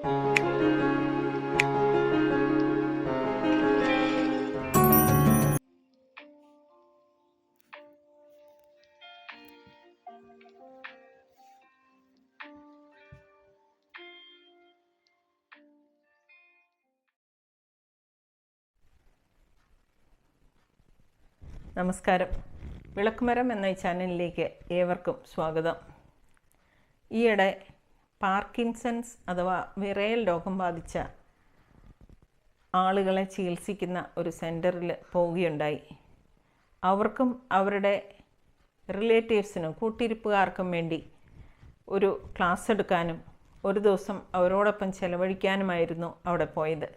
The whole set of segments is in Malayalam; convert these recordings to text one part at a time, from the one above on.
നമസ്കാരം. വിളക്കുമരം എന്ന ഈ ചാനലിലേക്ക് ഏവർക്കും സ്വാഗതം. ഈയിടെ പാർക്കിൻസൺസ് അഥവാ വിറയൽ രോഗം ബാധിച്ച ആളുകളെ ചികിത്സിക്കുന്ന ഒരു സെന്ററിൽ പോവുകയുണ്ടായി. അവർക്കും അവരുടെ റിലേറ്റീവ്സിനും കൂട്ടിരിപ്പുകാർക്കും വേണ്ടി ഒരു ക്ലാസ് എടുക്കാനും ഒരു ദിവസം അവരോടൊപ്പം ചെലവഴിക്കാനുമായിരുന്നു അവിടെ പോയത്.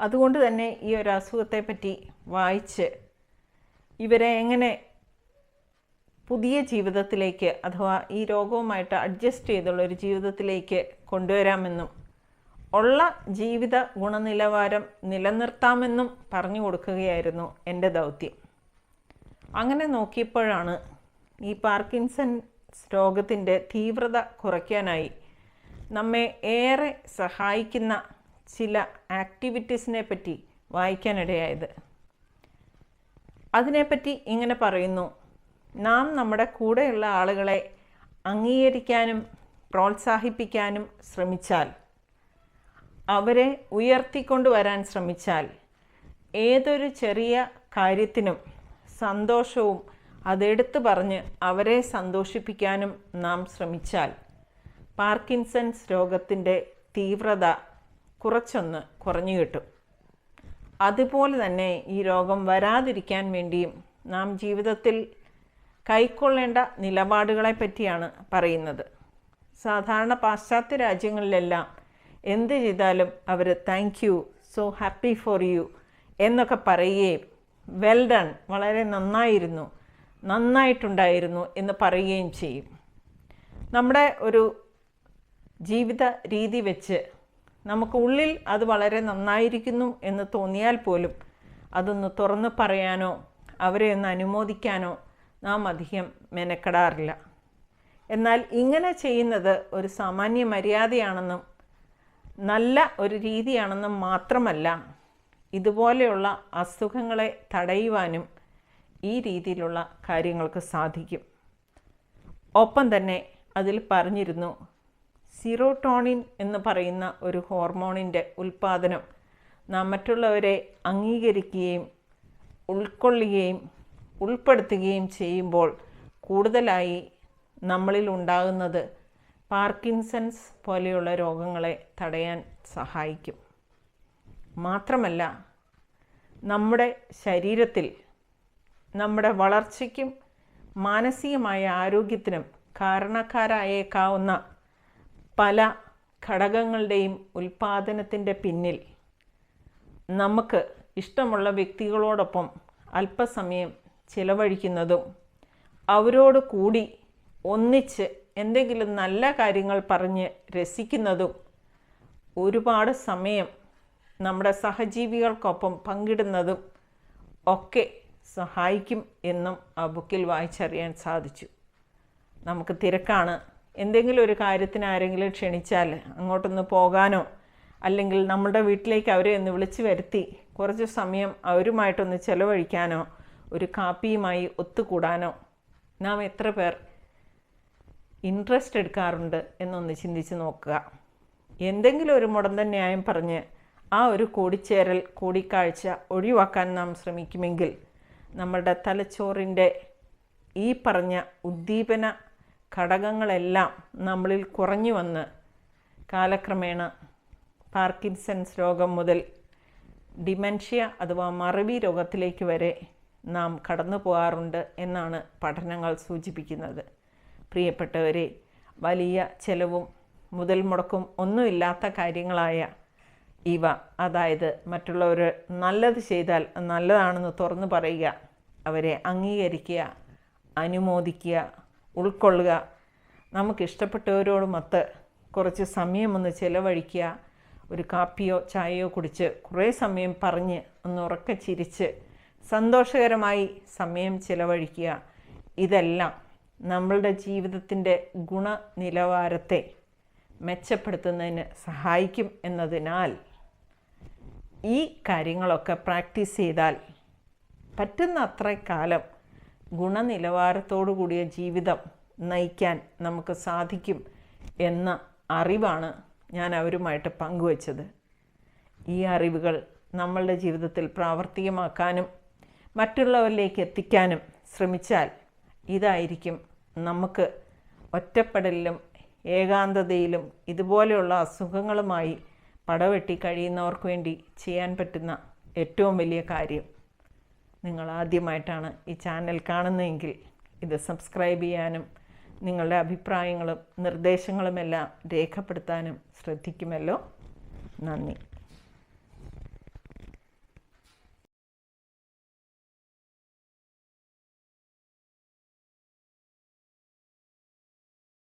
അതുകൊണ്ട് തന്നെ ഈ ഒരു അസുഖത്തെപ്പറ്റി വായിച്ച് ഇവരെ എങ്ങനെ പുതിയ ജീവിതത്തിലേക്ക് അഥവാ ഈ രോഗവുമായിട്ട് അഡ്ജസ്റ്റ് ചെയ്തുള്ള ഒരു ജീവിതത്തിലേക്ക് കൊണ്ടുവരാമെന്നും ഉള്ള ജീവിത ഗുണനിലവാരം നിലനിർത്താമെന്നും പറഞ്ഞു കൊടുക്കുകയായിരുന്നു എന്റെ ദൗത്യം. അങ്ങനെ നോക്കിയപ്പോഴാണ് ഈ പാർക്കിൻസൺ രോഗത്തിന്റെ തീവ്രത കുറയ്ക്കാനായി നമ്മെ ഏറെ സഹായിക്കുന്ന ചില ആക്ടിവിറ്റീസിനെ പറ്റി വായിക്കാനിടയായത്. അതിനെപ്പറ്റി ഇങ്ങനെ പറയുന്നു നാം നമ്മുടെ കൂടെയുള്ള ആളുകളെ അംഗീകരിക്കാനും പ്രോത്സാഹിപ്പിക്കാനും ശ്രമിച്ചാൽ അവരെ ഉയർത്തിക്കൊണ്ടുവരാൻ ശ്രമിച്ചാൽ ഏതൊരു ചെറിയ കാര്യത്തിനും സന്തോഷവും അതെടുത്തു പറഞ്ഞ് അവരെ സന്തോഷിപ്പിക്കാനും നാം ശ്രമിച്ചാൽ പാർക്കിൻസൺസ് രോഗത്തിന്റെ തീവ്രത കുറച്ചൊന്ന് കുറഞ്ഞു കിട്ടും. അതുപോലെ തന്നെ ഈ രോഗം വരാതിരിക്കാൻ വേണ്ടിയും നാം ജീവിതത്തിൽ കൈക്കൊള്ളേണ്ട നിലപാടുകളെ പറ്റിയാണ് പറയുന്നത്. സാധാരണ പാശ്ചാത്യ രാജ്യങ്ങളിലെല്ലാം എന്ത് ചെയ്താലും അവർ thank you so happy for you എന്നൊക്കെ പറയുകയും വെൽ ഡൺ വളരെ നന്നായിരുന്നു നന്നായിട്ടുണ്ടായിരുന്നു എന്ന് പറയുകയും ചെയ്യും. നമ്മുടെ ഒരു ജീവിത രീതി വെച്ച് നമുക്ക് ഉള്ളിൽ അത് വളരെ നന്നായിരിക്കുന്നു എന്ന് തോന്നിയാൽ പോലും അതൊന്ന് തുറന്ന് പറയാനോ അവരെ ഒന്ന് അനുമോദിക്കാനോ നാം അധികം മെനക്കെടാറില്ല. എന്നാൽ ഇങ്ങനെ ചെയ്യുന്നത് ഒരു സാമാന്യ മര്യാദയാണെന്നും നല്ല ഒരു രീതിയാണെന്നും മാത്രമല്ല ഇതുപോലെയുള്ള അസുഖങ്ങളെ തടയുവാനും ഈ രീതിയിലുള്ള കാര്യങ്ങൾക്ക് സാധിക്കും. ഒപ്പം തന്നെ അതിൽ പറഞ്ഞിരുന്നു സിറോട്ടോണിൻ എന്ന് പറയുന്ന ഒരു ഹോർമോണിന്റെ ഉൽപ്പാദനം നാം മറ്റുള്ളവരെ അംഗീകരിക്കുകയും ഉൾക്കൊള്ളുകയും ഉൾപ്പെടുത്തുകയും ചെയ്യുമ്പോൾ കൂടുതലായി നമ്മളിൽ ഉണ്ടാകുന്നത് പാർക്കിൻസൺസ് പോലെയുള്ള രോഗങ്ങളെ തടയാൻ സഹായിക്കും. മാത്രമല്ല നമ്മുടെ ശരീരത്തിൽ നമ്മുടെ വളർച്ചയ്ക്കും മാനസികമായ ആരോഗ്യത്തിനും കാരണക്കാരായേക്കാവുന്ന പല ഘടകങ്ങളുടെയും ഉൽപ്പാദനത്തിന്റെ പിന്നിൽ നമുക്ക് ഇഷ്ടമുള്ള വ്യക്തികളോടൊപ്പം അല്പസമയം ചിലവഴിക്കുന്നതും അവരോട് കൂടി ഒന്നിച്ച് എന്തെങ്കിലും നല്ല കാര്യങ്ങൾ പറഞ്ഞ് രസിക്കുന്നതും ഒരുപാട് സമയം നമ്മുടെ സഹജീവികൾക്കൊപ്പം പങ്കിടുന്നതും ഒക്കെ സഹായിക്കും എന്നും ആ ബുക്കിൽ വായിച്ചറിയാൻ സാധിച്ചു. നമുക്ക് തിരക്കാണ്. എന്തെങ്കിലും ഒരു കാര്യത്തിന് ആരെങ്കിലും ക്ഷണിച്ചാൽ അങ്ങോട്ടൊന്ന് പോകാനോ അല്ലെങ്കിൽ നമ്മുടെ വീട്ടിലേക്ക് അവരെ ഒന്ന് വിളിച്ചു വരുത്തി കുറച്ച് സമയം അവരുമായിട്ടൊന്ന് ചിലവഴിക്കാനോ ഒരു കാപ്പിയുമായി ഒത്തുകൂടാനോ നാം എത്ര പേർ ഇൻട്രസ്റ്റ് എടുക്കാറുണ്ട് എന്നൊന്ന് ചിന്തിച്ച് നോക്കുക. എന്തെങ്കിലും ഒരു മുടന്തൻ ന്യായം പറഞ്ഞ് ആ ഒരു കൂടിച്ചേരൽ കൂടിക്കാഴ്ച ഒഴിവാക്കാൻ നാം ശ്രമിക്കുമെങ്കിൽ നമ്മുടെ തലച്ചോറിന്റെ ഈ പറഞ്ഞ ഉദ്ദീപന ഘടകങ്ങളെല്ലാം നമ്മളിൽ കുറഞ്ഞു വന്ന് കാലക്രമേണ പാർക്കിൻസൺസ് രോഗം മുതൽ ഡിമെൻഷ്യ അഥവാ മറവി രോഗത്തിലേക്ക് വരെ നാം കടന്നു പോകാറുണ്ട് എന്നാണ് പഠനങ്ങൾ സൂചിപ്പിക്കുന്നത്. പ്രിയപ്പെട്ടവരെ വലിയ ചെലവും മുതൽ മുടക്കും ഒന്നുമില്ലാത്ത കാര്യങ്ങളായ ഇവ അതായത് മറ്റുള്ളവർ നല്ലത് ചെയ്താൽ നല്ലതാണെന്ന് തുറന്നു പറയുക അവരെ അംഗീകരിക്കുക അനുമോദിക്കുക ഉൾക്കൊള്ളുക നമുക്കിഷ്ടപ്പെട്ടവരോടുമൊത്ത് കുറച്ച് ഒന്ന് ചിലവഴിക്കുക ഒരു കാപ്പിയോ ചായയോ കുടിച്ച് കുറേ സമയം പറഞ്ഞ് ഒന്ന് ഉറക്കെ ചിരിച്ച് സന്തോഷകരമായി സമയം ചിലവഴിക്കുക. ഇതെല്ലാം നമ്മളുടെ ജീവിതത്തിന്റെ ഗുണനിലവാരത്തെ മെച്ചപ്പെടുത്തുന്നതിന് സഹായിക്കും എന്നതിനാൽ ഈ കാര്യങ്ങളൊക്കെ പ്രാക്ടീസ് ചെയ്താൽ പറ്റുന്ന അത്ര കാലം ഗുണനിലവാരത്തോടു കൂടിയ ജീവിതം നയിക്കാൻ നമുക്ക് സാധിക്കും എന്ന അറിവാണ് ഞാൻ അവരുമായിട്ട് പങ്കുവച്ചത്. ഈ അറിവുകൾ നമ്മളുടെ ജീവിതത്തിൽ പ്രാവർത്തികമാക്കാനും മറ്റുള്ളവരിലേക്ക് എത്തിക്കാനും ശ്രമിച്ചാൽ ഇതായിരിക്കും നമുക്ക് ഒറ്റപ്പെടലിലും ഏകാന്തതയിലും ഇതുപോലെയുള്ള അസുഖങ്ങളുമായി പടവെട്ടി കഴിയുന്നവർക്ക് വേണ്ടി ചെയ്യാൻ പറ്റുന്ന ഏറ്റവും വലിയ കാര്യം. നിങ്ങൾ ആദ്യമായിട്ടാണ് ഈ ചാനൽ കാണുന്നതെങ്കിൽ ഇത് സബ്സ്ക്രൈബ് ചെയ്യാനും നിങ്ങളുടെ അഭിപ്രായങ്ങളും നിർദ്ദേശങ്ങളുമെല്ലാം രേഖപ്പെടുത്താനും ശ്രദ്ധിക്കുമല്ലോ. നന്ദി.